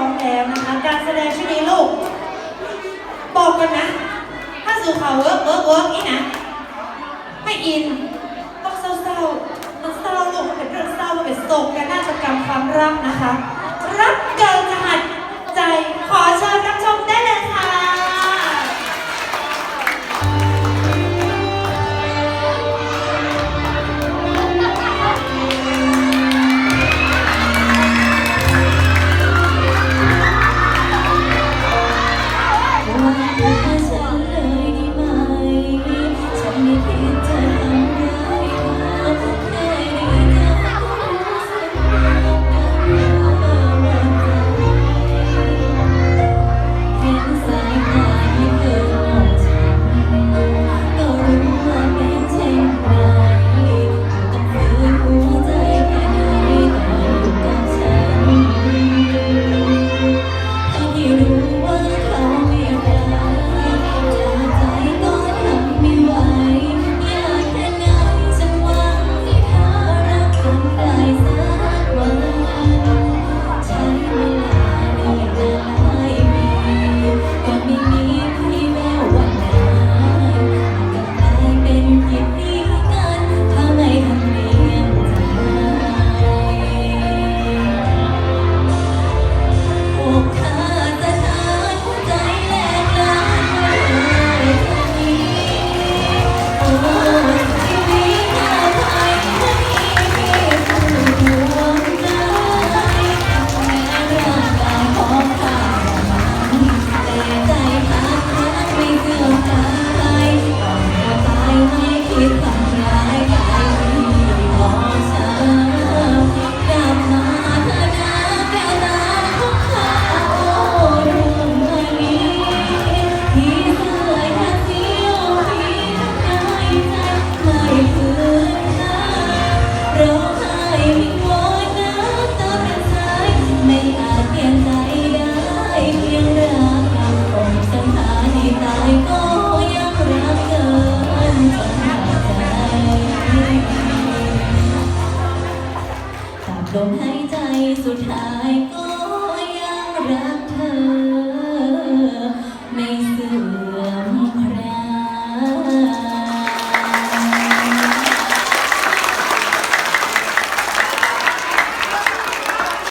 องแล้วนะคะ การแสดงชุดนี้ลูก บอกกันนะ ถ้าสู่เขาเวิร์กเวิร์กเวิร์กนี่นะ ไม่อิน ต้องเศร้าๆมันเศร้าลูกเป็นเรื่องเศร้าเป็นโศกแการนาะกำรมความรักนะคะ ลมหายใจสุดท้ายก็ยังรักเธอ